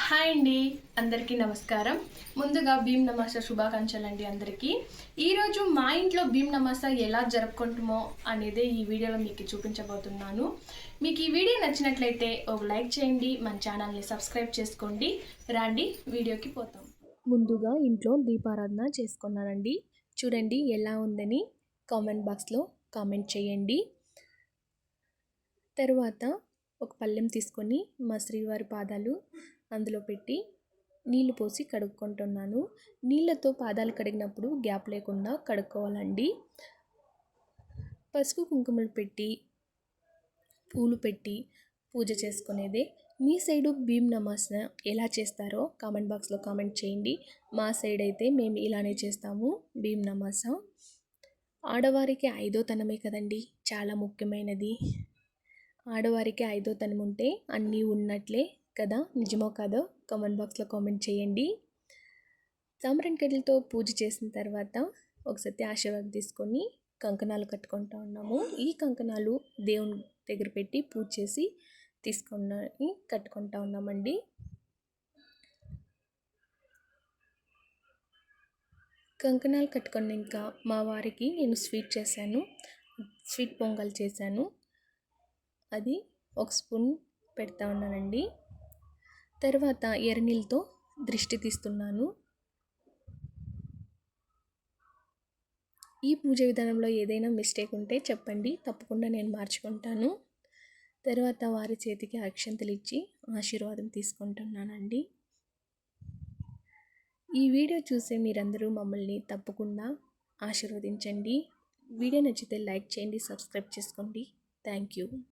Hi అండి అందరికీ నమస్కారం. ముందుగా భీమ్ నమాస శుభాకాంక్షలు అండి అందరికీ. ఈరోజు మా ఇంట్లో భీమ్ నమాస ఎలా జరుపుకుంటామో అనేది ఈ వీడియోలో మీకు చూపించబోతున్నాను. మీకు ఈ వీడియో నచ్చినట్లయితే ఒక లైక్ చేయండి మన ఛానల్ని సబ్స్క్రైబ్ చేసుకోండి. రండి వీడియోకి పోతాం. ముందుగా ఇంట్లో దీపారాధన చేసుకున్నానండి. చూడండి ఎలా ఉందని కామెంట్ బాక్స్లో కామెంట్ చేయండి. తరువాత ఒక పళ్ళెం తీసుకొని మా శ్రీవారి పాదాలు అందులో పెట్టి నీళ్ళు పోసి కడుక్కుంటున్నాను. నీళ్ళతో పాదాలు కడిగినప్పుడు గ్యాప్ లేకుండా కడుక్కోవాలండి. పసుపు కుంకుమలు పెట్టి పూలు పెట్టి పూజ చేసుకునేదే. మీ సైడు భీమ్ నమాజ్ ఎలా చేస్తారో కామెంట్ బాక్స్లో కామెంట్ చేయండి. మా సైడ్ అయితే మేము ఇలానే చేస్తాము భీమ్ నమాజ్ ఆడవారికి ఐదో తనమే కదండి చాలా ముఖ్యమైనది. ఆడవారికి ఐదో తనం ఉంటే అన్నీ ఉన్నట్లే కదా? నిజమో కాదో కామెంట్ బాక్స్లో కామెంట్ చేయండి. సాంబ్రాన్ పూజ చేసిన తర్వాత ఒకసారి ఆశీర్వాదం తీసుకొని కంకణాలు కట్టుకుంటూ ఉన్నాము. ఈ కంకణాలు దేవుని దగ్గర పెట్టి పూజ చేసి తీసుకొని కట్టుకుంటా ఉన్నామండి. కంకణాలు కట్టుకుని ఇంకా మా వారికి నేను స్వీట్ చేశాను. స్వీట్ పొంగల్ చేశాను. అది ఒక స్పూన్ పెడతా ఉన్నానండి. తర్వాత ఎర్రనీళ్ళతో దృష్టి తీస్తున్నాను. ఈ పూజ విధానంలో ఏదైనా మిస్టేక్ ఉంటే చెప్పండి తప్పకుండా నేను మార్చుకుంటాను. తర్వాత వారి చేతికి అక్షంతలు ఇచ్చి ఆశీర్వాదం తీసుకుంటున్నానండి. ఈ వీడియో చూసే మీరందరూ మమ్మల్ని తప్పకుండా ఆశీర్వదించండి. వీడియో నచ్చితే లైక్ చేయండి సబ్స్క్రైబ్ చేసుకోండి. Thank you.